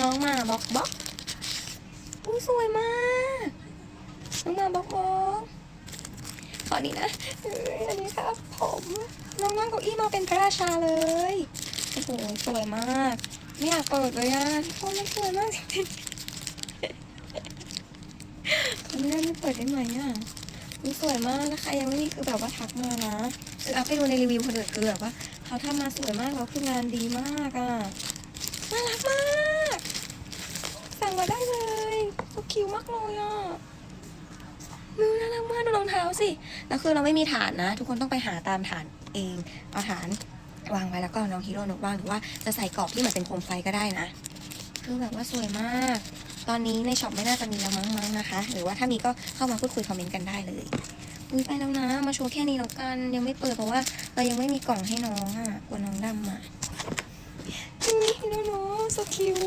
น้องมาบล็อกบล็อกอุ้ยสวยมาก น้องมาบล็อกบล็อกขอนี้นะอันนี้ครับผมน้องนั่งเก้าอี้มาเป็นพระราชาเลยโอ้โหสวยมาก ไม่อยากเปิดเลยอะทุกคนมันสวยมากจริงๆขออนุญาตไม่เปิดได้ไหมอะมันสวยมากนะคะยังไม่มีคือแบบว่าทักมานะคืออัพไปดูในรีวิวคนอื่นคือแบบว่าเขาทำมาสวยมากแล้วคืองานดีมากอะน่ารักมาก สั่งมาได้เลยก็ คิวมากเลยอะมือน่ารักมากดูรองเท้าสิ แล้วคือเราไม่มีฐานนะ ทุกคนต้องไปหาตามฐานเอง เอาฐานวางไว้แล้วก็น้องฮีโร่นกวางหรือว่าจะใส่กรอบที่เหมือนเป็นโคมไฟก็ได้นะ คือแบบว่าสวยมาก ตอนนี้ในช็อปไม่น่าจะมีแล้วมั้งมั้งนะคะ หรือว่าถ้ามีก็เข้ามาพูดคุยคอมเมนต์กันได้เลยอุ้ยไปแล้วนะ มาโชว์แค่นี้แล้วกัน ยังไม่เปิดเพราะว่า เรายังไม่มีกล่องให้น้องอะกลัวน้องดำอะนี่ฮีโร่นกสคิว